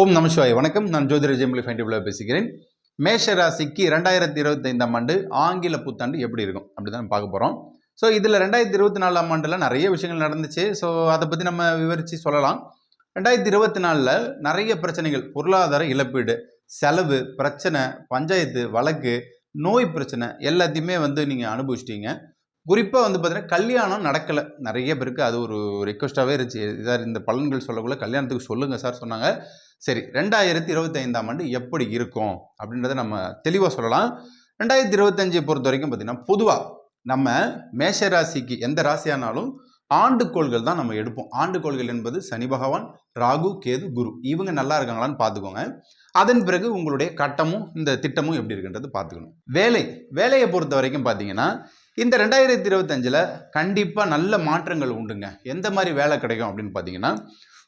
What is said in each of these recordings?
ஓம் நமசிவாய் வணக்கம். நான் ஜோதிட ஜெமிலி ஃபைண்டிபிளாக பேசுகிறேன் மேஷ ராசிக்கு ரெண்டாயிரத்தி இருபத்தைந்தாம் ஆண்டு ஆங்கில புத்தாண்டு எப்படி இருக்கும்? அப்படி தான் பார்க்க போகிறோம் ஸோ இதில் ரெண்டாயிரத்தி இருபத்தி நாலாம் ஆண்டில் நிறைய விஷயங்கள் நடந்துச்சு. ஸோ அதை பற்றி நம்ம விவரித்து சொல்லலாம். ரெண்டாயிரத்தி இருபத்தி நாலில் நிறைய பிரச்சனைகள். பொருளாதார இழப்பீடு செலவு பிரச்சனை பஞ்சாயத்து வழக்கு நோய் பிரச்சனை எல்லாத்தையுமே வந்து நீங்கள் அனுபவிச்சிட்டீங்க. குறிப்பாக வந்து பார்த்தீங்கன்னா கல்யாணம் நடக்கலை. நிறைய பேருக்கு அது ஒரு ரெக்வஸ்ட்டாகவே இருந்துச்சு. சார் இந்த பலன்கள் சொல்லக்குள்ள கல்யாணத்துக்கு சொல்லுங்கள் சார் சொன்னாங்க. சரி ரெண்டாயிரத்தி இருபத்தைந்தாம் ஆண்டு எப்படி இருக்கும் அப்படின்றத நம்ம தெளிவாக சொல்லலாம். ரெண்டாயிரத்தி இருபத்தஞ்சை பொறுத்த வரைக்கும் பார்த்தீங்கன்னா பொதுவாக நம்ம மேஷ ராசிக்கு எந்த ராசியானாலும் ஆண்டுகோள்கள் தான் நம்ம எடுப்போம். ஆண்டுகோள்கள் என்பது சனி பகவான் ராகு கேது குரு. இவங்க நல்லா இருக்காங்களான்னு பார்த்துக்கோங்க அதன் பிறகு உங்களுடைய கட்டமும் இந்த திட்டமும் எப்படி இருக்குன்றது பார்த்துக்கணும் வேலை. வேலையை பொறுத்த வரைக்கும் பார்த்தீங்கன்னா இந்த ரெண்டாயிரத்தி இருபத்தஞ்சில் கண்டிப்பாக நல்ல மாற்றங்கள் உண்டுங்க. எந்த மாதிரி வேலை கிடைக்கும் அப்படின்னு பார்த்தீங்கன்னா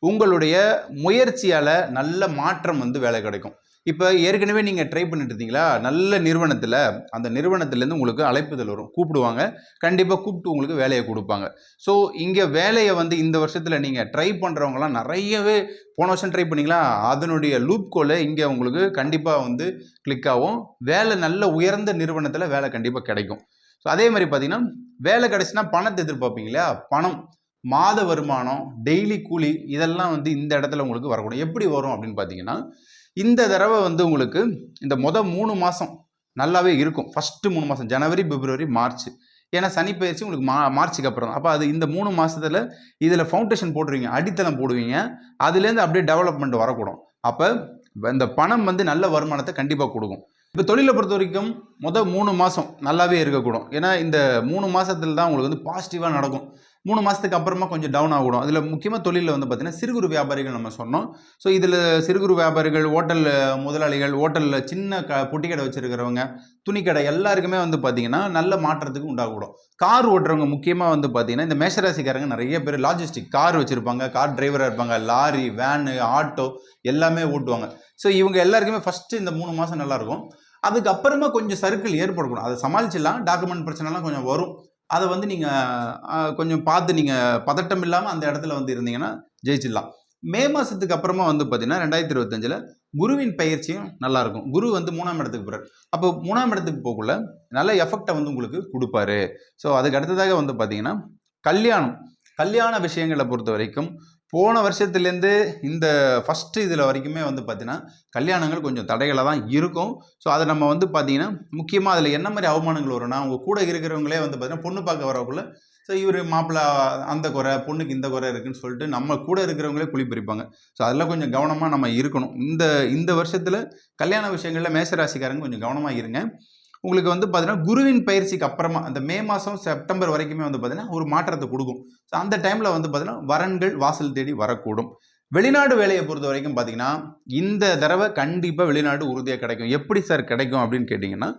உங்களுடைய முயற்சியால் நல்ல மாற்றம் வந்து வேலை கிடைக்கும். இப்போ ஏற்கனவே நீங்கள் ட்ரை பண்ணிட்டு இருந்தீங்களா? நல்ல நிறுவனத்தில் அந்த நிறுவனத்துலேருந்து உங்களுக்கு அழைப்புதல் வரும். கூப்பிடுவாங்க. கண்டிப்பாக கூப்பிட்டு உங்களுக்கு வேலையை கொடுப்பாங்க. ஸோ இங்கே வேலையை வந்து இந்த வருஷத்தில் நீங்கள் ட்ரை பண்ணுறவங்களாம் நிறையவே போன வருஷம் ட்ரை பண்ணிங்களா? அதனுடைய லூப் கோலை இங்கே உங்களுக்கு கண்டிப்பாக வந்து கிளிக் ஆகும். வேலை நல்ல உயர்ந்த நிறுவனத்தில் வேலை கண்டிப்பாக கிடைக்கும். ஸோ அதே மாதிரி பார்த்தீங்கன்னா வேலை கிடச்சின்னா பணத்தை எதிர்பார்ப்பீங்க இல்லையா? பணம் மாத வருமானம் டெய்லி கூலி இதெல்லாம் வந்து இந்த இடத்துல உங்களுக்கு வரக்கூடும். எப்படி வரும் அப்படின்னு பார்த்தீங்கன்னா இந்த தடவை வந்து உங்களுக்கு இந்த மொதல் மூணு மாதம் நல்லாவே இருக்கும். ஃபஸ்ட்டு மூணு மாதம் ஜனவரி பிப்ரவரி மார்ச். ஏன்னா சனி பயிற்சி உங்களுக்கு மா மார்ச்சுக்கு அப்புறம் அப்போ அது இந்த மூணு மாதத்தில் இதில் ஃபவுண்டேஷன் போட்டுருவீங்க அடித்தளம் போடுவீங்க. அதுலேருந்து அப்படியே டெவலப்மெண்ட் வரக்கூடும். அப்போ இந்த பணம் வந்து நல்ல வருமானத்தை கண்டிப்பாக கொடுக்கும். இப்போ தொழிலை பொறுத்த வரைக்கும் மொதல் மூணு மாதம் நல்லாவே இருக்கக்கூடும். ஏன்னா இந்த மூணு மாதத்தில் தான் உங்களுக்கு வந்து பாசிட்டிவாக நடக்கும். மூணு மாதத்துக்கு அப்புறமா கொஞ்சம் டவுன் ஆகிடும். அதில் முக்கியமாக தொழிலில் வந்து பார்த்திங்கன்னா சிறு குறு வியாபாரிகள் நம்ம சொன்னோம். ஸோ இதில் சிறு குறு வியாபாரிகள் ஹோட்டல் முதலாளிகள் ஹோட்டலில் சின்ன க பொட்டி கடை வச்சுருக்கிறவங்க துணிக்கடை எல்லாருக்குமே வந்து பார்த்திங்கன்னா நல்ல மாற்றத்துக்கு உண்டாகக்கூடும். கார் ஓட்டுறவங்க முக்கியமாக வந்து பார்த்திங்கன்னா இந்த மேஷராசிக்காரங்க நிறைய பேர் லாஜிஸ்டிக் கார் வச்சுருப்பாங்க கார் டிரைவராக இருப்பாங்க லாரி வேனு ஆட்டோ எல்லாமே ஓட்டுவாங்க. ஸோ இவங்க எல்லாருக்குமே ஃபஸ்ட்டு இந்த மூணு மாதம் நல்லாயிருக்கும் அதுக்கப்புறமா கொஞ்சம் சர்க்கிள் ஏற்படக்கூடும். அதை சமாளிச்சிடலாம். டாக்குமெண்ட் பிரச்சனைலாம் கொஞ்சம் வரும். அதை வந்து நீங்கள் கொஞ்சம் பார்த்து நீங்கள் பதட்டம் இல்லாமல் அந்த இடத்துல வந்து இருந்தீங்கன்னா ஜெயிச்சிடலாம். மே மாதத்துக்கு அப்புறமா வந்து பார்த்தீங்கன்னா ரெண்டாயிரத்தி இருபத்தஞ்சில் குருவின் பயிற்சியும் நல்லாயிருக்கும் குரு வந்து மூணாம் இடத்துக்கு போகிறார் அப்போ மூணாம் இடத்துக்கு போகக்குள்ள நல்ல எஃபெக்டை வந்து உங்களுக்கு கொடுப்பாரு. ஸோ அதுக்கு அடுத்ததாக வந்து பார்த்தீங்கன்னா கல்யாணம். கல்யாண விஷயங்களை பொறுத்த வரைக்கும் போன வருஷத்துலேருந்து இந்த ஃபஸ்ட்டு இதில் வரைக்குமே வந்து பார்த்திங்கன்னா கல்யாணங்கள் கொஞ்சம் தடைகளாக தான் இருக்கும். ஸோ அதை நம்ம வந்து பார்த்தீங்கன்னா முக்கியமாக அதில் என்ன மாதிரி அவமானங்கள் வரும்னா அவங்க கூட இருக்கிறவங்களே வந்து பார்த்தீங்கன்னா பொண்ணு பார்க்க வரக்குள்ள ஸோ இவர் மாப்பிள்ளை அந்த குறை பொண்ணுக்கு இந்த குறை இருக்குதுன்னு சொல்லிட்டு நம்ம கூட இருக்கிறவங்களே குழி ஸோ அதெல்லாம் கொஞ்சம் கவனமாக நம்ம இருக்கணும். இந்த இந்த வருஷத்தில் கல்யாண விஷயங்களில் மேசராசிக்காரங்க கொஞ்சம் கவனமாக இருங்க. உங்களுக்கு வந்து பார்த்தீங்கன்னா குருவின் பயிற்சிக்கு அப்புறமா அந்த மே மாதம் செப்டம்பர் வரைக்குமே வந்து பார்த்தீங்கன்னா ஒரு மாற்றத்தை கொடுக்கும். ஸோ அந்த டைமில் வந்து பார்த்தீங்கன்னா வரன்கள் வாசல் தேடி வரக்கூடும். வெளிநாடு வேலையை பொறுத்த வரைக்கும் பார்த்தீங்கன்னா இந்த தடவை கண்டிப்பாக வெளிநாடு உறுதியாக கிடைக்கும். எப்படி சார் கிடைக்கும் அப்படின்னு கேட்டிங்கன்னா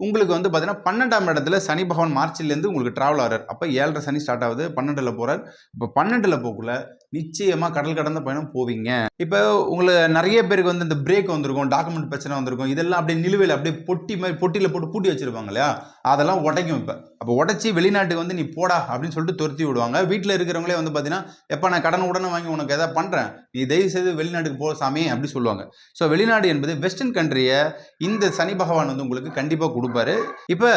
உங்களுக்கு வந்து பார்த்தீங்கன்னா பன்னெண்டாம் இடத்துல சனி பகவான் மார்ச்லேருந்து உங்களுக்கு ட்ராவல் ஆகிறார் அப்போ ஏழரை சனி ஸ்டார்ட் ஆகுது பன்னெண்டில் போகிறார் இப்போ பன்னெண்டில் போக்குள்ள நிச்சயமாக கடல் கடந்த பயணம் போவீங்க. இப்போ உங்களை நிறைய பேருக்கு வந்து இந்த பிரேக் வந்திருக்கும் டாக்குமெண்ட் பிரச்சனை வந்திருக்கும் இதெல்லாம் அப்படியே நிலுவையில் அப்படியே பொட்டி மாதிரி பொட்டியில் போட்டு பூட்டி வச்சிருப்பாங்க இல்லையா? அதெல்லாம் உடைக்கும் இப்போ. அப்போ உடச்சி வெளிநாட்டுக்கு வந்து நீ போடா அப்படின்னு சொல்லிட்டு துரத்தி விடுவாங்க. வீட்டில் இருக்கிறவங்களே வந்து பார்த்தீங்கன்னா எப்போ நான் கடன் உடனே வாங்கி உனக்கு எதாவது பண்ணுறேன் நீ தயவு செய்து வெளிநாட்டுக்கு போக சாமி அப்படி சொல்லுவாங்க. ஸோ வெளிநாடு என்பது வெஸ்டர்ன் கண்ட்ரியை இந்த சனி பகவான் வந்து உங்களுக்கு கண்டிப்பாக கொடுப்பாரு. இப்போ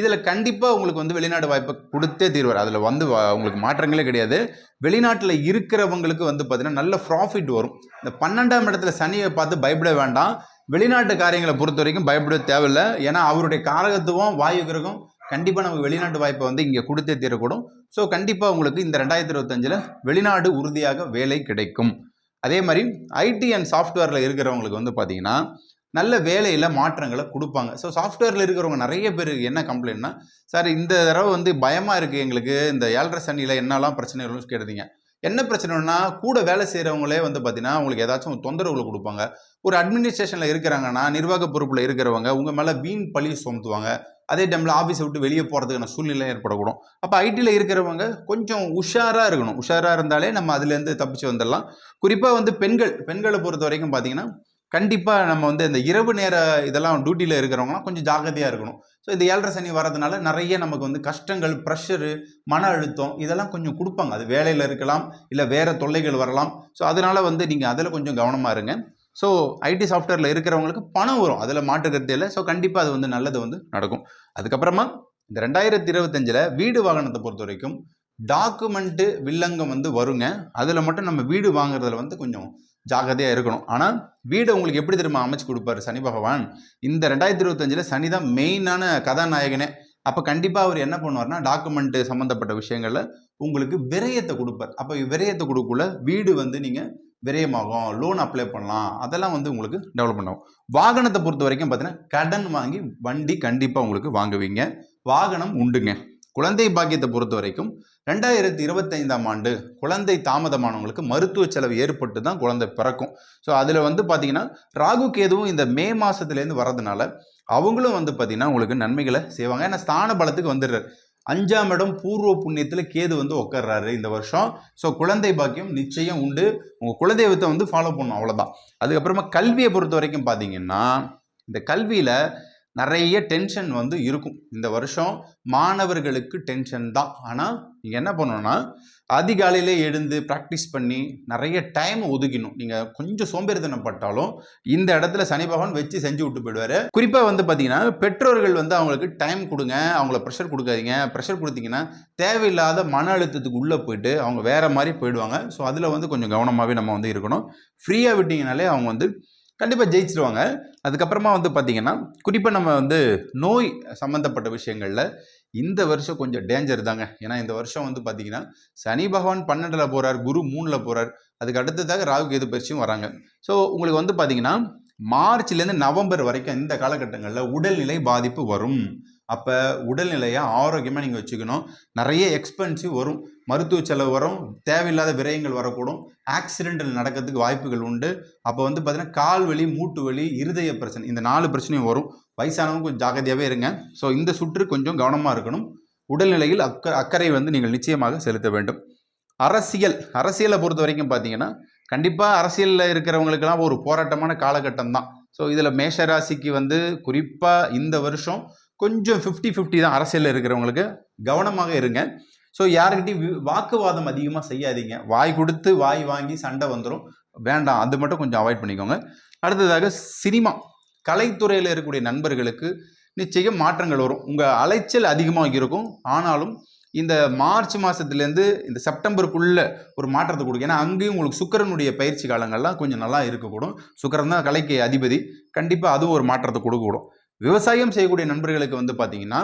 இதில் கண்டிப்பாக உங்களுக்கு வந்து வெளிநாடு வாய்ப்பை கொடுத்தே தீர்வார். அதில் வந்து உங்களுக்கு மாற்றங்களே கிடையாது. வெளிநாட்டில் இருக்கிறவங்களுக்கு வந்து பார்த்திங்கன்னா நல்ல ப்ராஃபிட் வரும். இந்த பன்னெண்டாம் இடத்துல சனியை பார்த்து பயப்பட வேண்டாம். வெளிநாட்டு காரியங்களை பொறுத்த வரைக்கும் பயப்பட தேவையில்லை. ஏன்னா அவருடைய காரகத்துவம் வாயு கிரகம் கண்டிப்பாக நமக்கு வெளிநாட்டு வாய்ப்பை வந்து இங்கே கொடுத்தே தீரக்கூடும். ஸோ கண்டிப்பாக உங்களுக்கு இந்த ரெண்டாயிரத்தி இருபத்தஞ்சில் வெளிநாடு உறுதியாக வேலை கிடைக்கும். அதே மாதிரி ஐடி அண்ட் சாஃப்ட்வேரில் இருக்கிறவங்களுக்கு வந்து பார்த்தீங்கன்னா நல்ல வேலையில் மாற்றங்களை கொடுப்பாங்க. ஸோ சாஃப்ட்வேரில் இருக்கிறவங்க நிறைய பேர் என்ன கம்ப்ளைண்ட்னா சார் இந்த தடவை வந்து பயமாக இருக்குது எங்களுக்கு. இந்த ஏழரை சனியில் என்னெல்லாம் பிரச்சனைகள்னு கேட்டீங்க? என்ன பிரச்சனைனா கூட வேலை செய்கிறவங்களே வந்து பார்த்தீங்கன்னா உங்களுக்கு ஏதாச்சும் தொந்தரவுகளை கொடுப்பாங்க. ஒரு அட்மினிஸ்ட்ரேஷனில் இருக்கிறாங்கன்னா நிர்வாக பொறுப்பில் இருக்கிறவங்க உங்கள் மேலே வீண் பழி சுமத்துவாங்க. அதே டைமில் ஆஃபீஸை விட்டு வெளியே போகிறதுக்கான சூழ்நிலை ஏற்படக்கூடும். அப்போ ஐடியில் இருக்கிறவங்க கொஞ்சம் உஷாராக இருக்கணும். உஷாராக இருந்தாலே நம்ம அதுலேருந்து தப்பிச்சு வந்துடலாம். குறிப்பாக வந்து பெண்கள் பெண்களை பொறுத்த வரைக்கும் பார்த்தீங்கன்னா கண்டிப்பாக நம்ம வந்து இந்த இரவு நேர இதெல்லாம் டியூட்டியில் இருக்கிறவங்களாம் கொஞ்சம் ஜாகிரதையாக இருக்கணும். ஸோ இந்த ஏழரை சனி வரதுனால நிறைய நமக்கு வந்து கஷ்டங்கள் ப்ரெஷரு மன அழுத்தம் இதெல்லாம் கொஞ்சம் கொடுப்பாங்க. அது வேலையில் இருக்கலாம் இல்லை வேறு தொல்லைகள் வரலாம். ஸோ அதனால் வந்து நீங்கள் அதில் கொஞ்சம் கவனமாக இருங்க. ஸோ ஐடி சாஃப்ட்வேரில் இருக்கிறவங்களுக்கு பணம் வரும். அதில் மாற்றுக்கிறது இல்லை. ஸோ கண்டிப்பாக அது வந்து நல்லது வந்து நடக்கும். அதுக்கப்புறமா இந்த ரெண்டாயிரத்தி இருபத்தஞ்சில் வீடு வாகனத்தை பொறுத்த வரைக்கும் டாக்குமெண்ட்டு வில்லங்கம் வந்து வருங்க. அதில் மட்டும் நம்ம வீடு வாங்குறதுல வந்து கொஞ்சம் ஜாகிரதையாக இருக்கணும். ஆனால் வீடு உங்களுக்கு எப்படி திரும்ப அமைச்சு கொடுப்பாரு சனி பகவான்? இந்த ரெண்டாயிரத்தி இருபத்தஞ்சில் சனி தான் மெயினான கதாநாயகனே. அப்போ கண்டிப்பாக அவர் என்ன பண்ணுவார்னா டாக்குமெண்ட்டு சம்மந்தப்பட்ட விஷயங்களில் உங்களுக்கு விரயத்தை கொடுப்பார். அப்போ விரயத்தை கொடுக்குள்ள வீடு வந்து நீங்கள் விரயமாகும். லோன் அப்ளை பண்ணலாம். அதெல்லாம் வந்து உங்களுக்கு டெவலப் ஆகும் வாகனத்தை பொறுத்த வரைக்கும் பார்த்தீங்கன்னா கடன் வாங்கி வண்டி கண்டிப்பாக உங்களுக்கு வாங்குவீங்க. வாகனம் உண்டுங்க. குழந்தை பாக்கியத்தை பொறுத்த வரைக்கும் ரெண்டாயிரத்தி இருபத்தைந்தாம் ஆண்டு குழந்தை தாமதமானவங்களுக்கு மருத்துவ செலவு ஏற்பட்டு தான் குழந்தை பிறக்கும். ஸோ அதில் வந்து பார்த்தீங்கன்னா ராகு கேதுவும் இந்த மே மாதத்துலேருந்து வரதுனால அவங்களும் வந்து பார்த்தீங்கன்னா உங்களுக்கு நன்மைகளை செய்வாங்க. ஏன்னா ஸ்தான பலத்துக்கு வந்துடுறாரு. அஞ்சாம் இடம் பூர்வ புண்ணியத்தில் கேது வந்து உட்கார்றாரு இந்த வருஷம். ஸோ குழந்தை பாக்கியம் நிச்சயம் உண்டு. உங்கள் குலதெய்வத்தை வந்து ஃபாலோ பண்ணும் அவ்வளோதான் அதுக்கப்புறமா கல்வியை பொறுத்த வரைக்கும் பார்த்தீங்கன்னா இந்த கல்வியில் நிறைய டென்ஷன் வந்து இருக்கும். இந்த வருஷம் மாணவர்களுக்கு டென்ஷன் தான். ஆனால் நீங்கள் என்ன பண்ணணும்னா அதிகாலையிலே எழுந்து ப்ராக்டிஸ் பண்ணி நிறைய டைம் ஒதுக்கணும். நீங்கள் கொஞ்சம் சோம்பேறித்தனப்பட்டாலும் இந்த இடத்துல சனி பகவான் வச்சு செஞ்சு விட்டு போயிடுவார். குறிப்பாக வந்து பார்த்தீங்கன்னா பெற்றோர்கள் வந்து அவங்களுக்கு டைம் கொடுங்க அவங்கள ப்ரெஷர் கொடுக்காதீங்க. ப்ரெஷர் கொடுத்தீங்கன்னா தேவையில்லாத மன அழுத்தத்துக்கு உள்ளே போயிட்டு அவங்க வேற மாதிரி போயிடுவாங்க. ஸோ அதில் வந்து கொஞ்சம் கவனமாகவே நம்ம வந்து இருக்கணும். ஃப்ரீயாக விட்டிங்கனாலே அவங்க வந்து கண்டிப்பாக ஜெயிச்சிருவாங்க. அதுக்கப்புறமா வந்து பார்த்திங்கன்னா குறிப்பாக நம்ம வந்து நோய் சம்மந்தப்பட்ட விஷயங்களில் இந்த வருஷம் கொஞ்சம் டேஞ்சர் தாங்க. ஏன்னா இந்த வருஷம் வந்து பார்த்திங்கன்னா சனி பகவான் பன்னெண்டில் போகிறார் குரு மூணில் போகிறார் அதுக்கு அடுத்ததாக ராகு கேது பயிற்சியும் வராங்க. ஸோ உங்களுக்கு வந்து பார்த்தீங்கன்னா மார்ச்லேருந்து நவம்பர் வரைக்கும் இந்த காலகட்டங்களில் உடல்நிலை பாதிப்பு வரும். அப்போ உடல்நிலையை ஆரோக்கியமாக நீங்கள் வச்சுக்கணும். நிறைய எக்ஸ்பென்சிவ் வரும். மருத்துவ செலவு வரும் தேவையில்லாத விரயங்கள் வரக்கூடும் ஆக்சிடென்டல் நடக்கிறதுக்கு வாய்ப்புகள் உண்டு. அப்போ வந்து பார்த்தீங்கன்னா கால் வலி மூட்டு வலி இருதய பிரச்சனை இந்த நாலு பிரச்சனையும் வரும். வயசானவங்க கொஞ்சம் ஜாகிரதையாகவே இருங்க. ஸோ இந்த சுற்று கொஞ்சம் கவனமாக இருக்கணும். உடல்நிலையில் அக்க அக்கறை வந்து நீங்கள் நிச்சயமாக செலுத்த வேண்டும். அரசியல் அரசியலை பொறுத்த வரைக்கும் பார்த்தீங்கன்னா கண்டிப்பாக அரசியலில் இருக்கிறவங்களுக்கெல்லாம் ஒரு போராட்டமான காலகட்டம் தான். ஸோ இதில் மேஷராசிக்கு வந்து குறிப்பாக இந்த வருஷம் கொஞ்சம் ஃபிஃப்டி ஃபிஃப்டி தான் அரசியலில் இருக்கிறவங்களுக்கு கவனமாக இருங்க. ஸோ யாருக்கிட்டையும் வாக்குவாதம் அதிகமாக செய்யாதீங்க. வாய் கொடுத்து வாய் வாங்கி சண்டை வந்துடும் வேண்டாம் அது மட்டும் கொஞ்சம் அவாய்ட் பண்ணிக்கோங்க. அடுத்ததாக சினிமா. கலைத்துறையில் இருக்கக்கூடிய நண்பர்களுக்கு நிச்சயம் மாற்றங்கள் வரும். உங்கள் அலைச்சல் அதிகமாக இருக்கும். ஆனாலும் இந்த மார்ச் மாதத்துலேருந்து இந்த செப்டம்பருக்குள்ளே ஒரு மாற்றத்தை கொடுக்கும். ஏன்னா அங்கேயும் உங்களுக்கு சுக்கரனுடைய பயிற்சி காலங்கள்லாம் கொஞ்சம் நல்லா இருக்கக்கூடும். சுக்கரன் தான் கலைக்கு அதிபதி. கண்டிப்பாக அதுவும் ஒரு மாற்றத்தை கொடுக்கக்கூடும் விவசாயம் செய்யக்கூடிய நண்பர்களுக்கு வந்து பார்த்தீங்கன்னா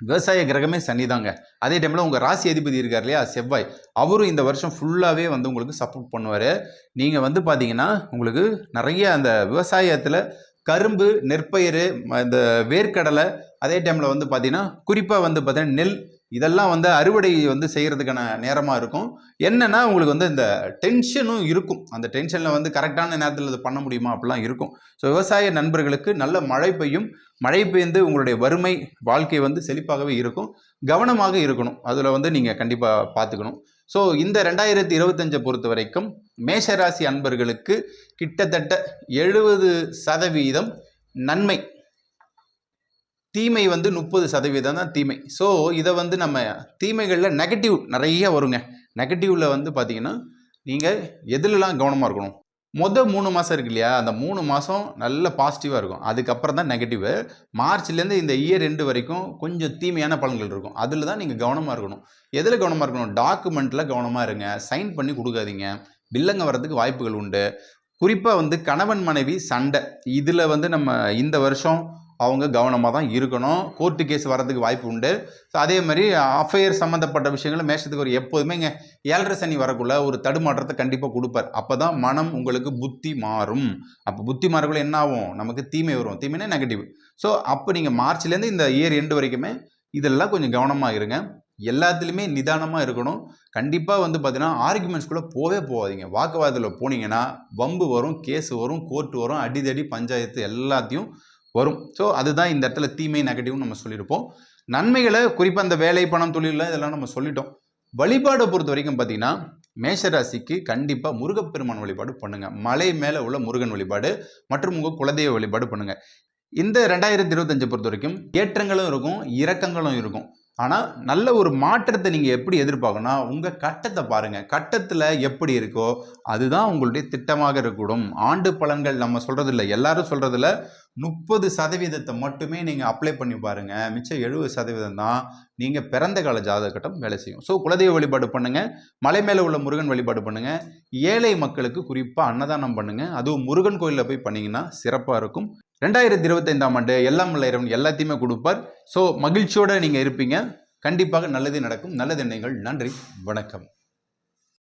விவசாய கிரகமே சனி தாங்க. அதே டைமில் உங்கள் ராசி அதிபதி இருக்கார் இல்லையா? செவ்வாய். அவரும் இந்த வருஷம் ஃபுல்லாகவே வந்து உங்களுக்கு சப்போர்ட் பண்ணுவார். நீங்கள் வந்து பார்த்தீங்கன்னா உங்களுக்கு நிறைய அந்த விவசாயத்தில் கரும்பு நெற்பயிர் இந்த வேர்க்கடலை அதே டைமில் வந்து பார்த்தீங்கன்னா குறிப்பாக வந்து பார்த்தீங்கன்னா நெல் இதெல்லாம் வந்து அறுவடை வந்து செய்கிறதுக்கான நேரமாக இருக்கும். என்னென்னா உங்களுக்கு வந்து இந்த டென்ஷனும் இருக்கும். அந்த டென்ஷனில் வந்து கரெக்டான நேரத்தில் இது பண்ண முடியுமா? அப்படிலாம் இருக்கும். ஸோ விவசாய நண்பர்களுக்கு நல்ல மழை பெய்யும். மழை பெய்ந்து உங்களுடைய வறுமை வாழ்க்கை வந்து செழிப்பாகவே இருக்கும். கவனமாக இருக்கணும். அதில் வந்து நீங்கள் கண்டிப்பாக பார்த்துக்கணும் ஸோ இந்த ரெண்டாயிரத்தி இருபத்தஞ்சை பொறுத்த வரைக்கும் மேஷராசி அன்பர்களுக்கு கிட்டத்தட்ட எழுபது சதவீதம் நன்மை. தீமை வந்து முப்பது சதவீதம் தான் தீமை. ஸோ இதை வந்து நம்ம தீமைகளில் நெகட்டிவ் நிறைய வருங்க. நெகட்டிவில் வந்து பார்த்தீங்கன்னா நீங்கள் எதுலலாம் கவனமாக இருக்கணும்? மொதல் மூணு மாதம் இருக்கு இல்லையா? அந்த மூணு மாதம் நல்ல பாசிட்டிவாக இருக்கும். அதுக்கப்புறம் தான் நெகட்டிவ் மார்ச்லேருந்து இந்த இயர் ரெண்டு வரைக்கும் கொஞ்சம் தீமையான பலன்கள் இருக்கும். அதில் தான் நீங்கள் கவனமாக இருக்கணும். எதில் கவனமாக இருக்கணும்? டாக்குமெண்ட்டில் கவனமாக இருங்க. சைன் பண்ணி கொடுக்காதீங்க. பில்லங்க வர்றதுக்கு வாய்ப்புகள் உண்டு. குறிப்பாக வந்து கணவன் மனைவி சண்டை. இதில் வந்து நம்ம இந்த வருஷம் அவங்க கவனமாக தான் இருக்கணும். கோர்ட்டு கேஸ் வரதுக்கு வாய்ப்பு உண்டு. ஸோ அதே மாதிரி அஃபையர் சம்மந்தப்பட்ட விஷயங்களை மேஷத்துக்கு ஒரு எப்போதுமே இங்கே ஏழரை சனி வரக்குள்ள ஒரு தடுமாற்றத்தை கண்டிப்பாக கொடுப்பார். அப்போ தான் மனம் உங்களுக்கு புத்தி மாறும். அப்போ புத்தி மாறக்குள்ள என்ன ஆகும்? நமக்கு தீமை வரும். தீமைனா நெகட்டிவ் ஸோ அப்போ நீங்கள் மார்ச்லேருந்து இந்த இயர் எண்டு வரைக்குமே இதெல்லாம் கொஞ்சம் கவனமாக இருங்க. எல்லாத்துலேயுமே நிதானமாக இருக்கணும். கண்டிப்பாக வந்து பார்த்தீங்கன்னா ஆர்குமெண்ட்ஸ்குள்ளே போவே போகாதீங்க. வாக்குவாதத்தில் போனீங்கன்னா வம்பு வரும் கேஸ் வரும் கோர்ட் வரும் அடிதடி பஞ்சாயத்து எல்லாத்தையும் வரும். ஸோ அதுதான் இந்த இடத்துல தீமை நெகட்டிவ்னு நம்ம சொல்லியிருப்போம். நன்மைகளை குறிப்பாக அந்த வேலை பணம் தொழிலில் இதெல்லாம் நம்ம சொல்லிட்டோம். வழிபாடை பொறுத்த வரைக்கும் பார்த்தீங்கன்னா மேஷராசிக்கு கண்டிப்பாக முருகப்பெருமான் வழிபாடு பண்ணுங்கள் மலை மேலே உள்ள முருகன் வழிபாடு மற்றும் உங்கள் குலதெய்வ வழிபாடு பண்ணுங்கள் இந்த ரெண்டாயிரத்தி இருபத்தஞ்சை பொறுத்த வரைக்கும் ஏற்றங்களும் இருக்கும் இறக்கங்களும் இருக்கும். ஆனால் நல்ல ஒரு மாற்றத்தை நீங்கள் எப்படி எதிர்பார்க்கணும்னா உங்கள் கட்டத்தை பாருங்கள் கட்டத்தில் எப்படி இருக்கோ அதுதான் உங்களுடைய திட்டமாக இருக்கக்கூடும். ஆண்டு பலன்கள் நம்ம சொல்கிறதில்ல எல்லாரும் சொல்கிறதில்ல முப்பது சதவீதத்தை மட்டுமே நீங்கள் அப்ளை பண்ணி பாருங்கள் மிச்சம் எழுபது சதவீதம் தான் நீங்கள் பிறந்த கால ஜாதகட்டம் வேலை செய்யும். ஸோ குலதெய்வ வழிபாடு பண்ணுங்கள் மலை மேலே உள்ள முருகன் வழிபாடு பண்ணுங்கள் ஏழை மக்களுக்கு குறிப்பாக அன்னதானம் பண்ணுங்கள் அதுவும் முருகன் கோயிலில் போய் பண்ணிங்கன்னா சிறப்பாக இருக்கும். ரெண்டாயிரத்தி இருபத்தைந்தாம் ஆண்டு எல்லாம் உள்ள இறைவன் எல்லாத்தையுமே கொடுப்பார். ஸோ மகிழ்ச்சியோடு நீங்கள் இருப்பீங்க. கண்டிப்பாக நல்லது நடக்கும். நல்லது எண்ணங்கள் நன்றி. வணக்கம்.